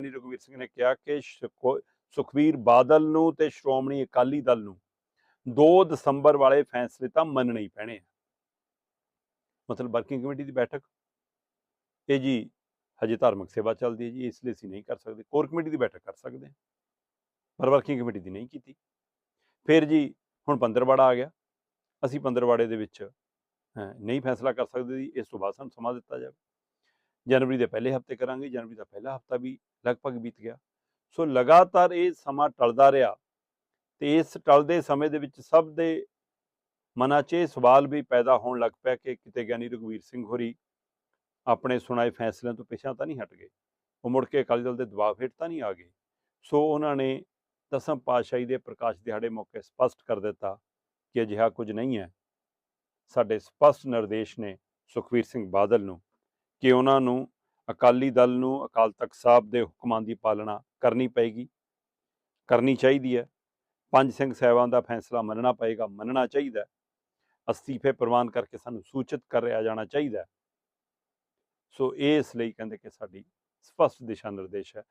ਗਿਆਨੀ ਰਘੁਵੀਰ ਸਿੰਘ ਨੇ ਕਿਹਾ ਕਿ ਸੁਖੋ- ਸੁਖਬੀਰ ਬਾਦਲ ਨੂੰ ਤੇ ਸ਼੍ਰੋਮਣੀ ਅਕਾਲੀ ਦਲ ਨੂੰ 2 ਦਸੰਬਰ ਵਾਲੇ ਫੈਸਲੇ ਤਾਂ ਮੰਨਣੇ ਹੀ ਪੈਣੇ ਆ। ਮਤਲਬ ਵਰਕਿੰਗ ਕਮੇਟੀ ਦੀ ਬੈਠਕ। ਇਹ ਜੀ ਹਜੇ ਧਾਰਮਿਕ ਸੇਵਾ ਚੱਲਦੀ ਹੈ ਜੀ, ਇਸ ਲਈ ਅਸੀਂ ਨਹੀਂ ਕਰ ਸਕਦੇ। ਕੋਰ ਕਮੇਟੀ ਦੀ ਬੈਠਕ ਕਰ ਸਕਦੇ ਹਾਂ, ਪਰ ਵਰਕਿੰਗ ਕਮੇਟੀ ਦੀ ਨਹੀਂ ਕੀਤੀ। ਫਿਰ ਜੀ ਹੁਣ ਪੰਦਰਵਾੜਾ ਆ ਗਿਆ। ਅਸੀਂ ਪੰਦਰਵਾੜੇ ਦੇ ਵਿੱਚ ਨਹੀਂ ਫੈਸਲਾ ਕਰ ਸਕਦੇ ਜੀ, ਇਸ ਤੋਂ ਬਾਅਦ ਸਾਨੂੰ ਸਮਾਂ ਦਿੱਤਾ ਜਾਵੇ। ਜਨਵਰੀ ਦੇ ਪਹਿਲੇ ਹਫ਼ਤੇ ਕਰਾਂਗੇ, ਜਨਵਰੀ ਦਾ ਪਹਿਲਾ ਹਫਤਾ ਵੀ ਲਗਭਗ ਬੀਤ ਗਿਆ। ਸੋ ਲਗਾਤਾਰ ਇਹ ਸਮਾਂ ਟਲਦਾ ਰਿਹਾ ਤੇ ਇਸ ਟਲਦੇ ਸਮੇਂ ਦੇ ਵਿੱਚ ਸਭ ਦੇ ਮਨਾਂ 'ਚ ਇਹ ਸਵਾਲ ਵੀ ਪੈਦਾ ਹੋਣ ਲੱਗ ਪਿਆ ਕਿ ਕਿਤੇ ਗਿਆਨੀ ਰਘੁਵੀਰ ਸਿੰਘ ਹੋਰੀ ਆਪਣੇ ਸੁਣਾਏ ਫੈਸਲਿਆਂ ਤੋਂ ਪਿਛਾਂ ਤਾਂ ਨਹੀਂ ਹਟ ਗਏ। ਉਹ ਮੁੜ ਕੇ ਅਕਾਲੀ ਦਲ ਦੇ ਦਬਾਅ ਹੇਠ ਤਾਂ ਨਹੀਂ ਆ ਗਏ। ਸੋ ਉਹਨਾਂ ਨੇ ਦਸਮ ਪਾਤਸ਼ਾਹੀ ਦੇ ਪ੍ਰਕਾਸ਼ ਦਿਹਾੜੇ ਮੌਕੇ ਸਪਸ਼ਟ ਕਰ ਦਿੱਤਾ ਕਿ ਅਜਿਹਾ ਕੁਝ ਨਹੀਂ ਹੈ। ਸਾਡੇ ਸਪਸ਼ਟ ਨਿਰਦੇਸ਼ ਨੇ ਸੁਖਵੀਰ ਸਿੰਘ ਬਾਦਲ ਨੂੰ ਕਿ ਉਹਨਾਂ ਨੂੰ ਅਕਾਲੀ ਦਲ ਨੂੰ ਅਕਾਲ ਤਖਤ ਸਾਹਿਬ ਦੇ ਹੁਕਮਾਂ ਦੀ ਪਾਲਣਾ ਕਰਨੀ ਪਏਗੀ, ਕਰਨੀ ਚਾਹੀਦੀ ਹੈ। ਪੰਜ ਸਿੰਘ ਸਾਹਿਬਾਂ ਦਾ ਫੈਸਲਾ ਮੰਨਣਾ ਪਏਗਾ, ਮੰਨਣਾ ਚਾਹੀਦਾ ਅਸਤੀਫੇ ਪ੍ਰਵਾਨ ਕਰਕੇ ਸਾਨੂੰ ਸੂਚਿਤ ਕਰਿਆ ਜਾਣਾ ਚਾਹੀਦਾ ਸੋ ਇਸ ਲਈ ਕਹਿੰਦੇ ਕਿ ਸਾਡੀ ਸਪਸ਼ਟ ਦਿਸ਼ਾ ਨਿਰਦੇਸ਼ ਹੈ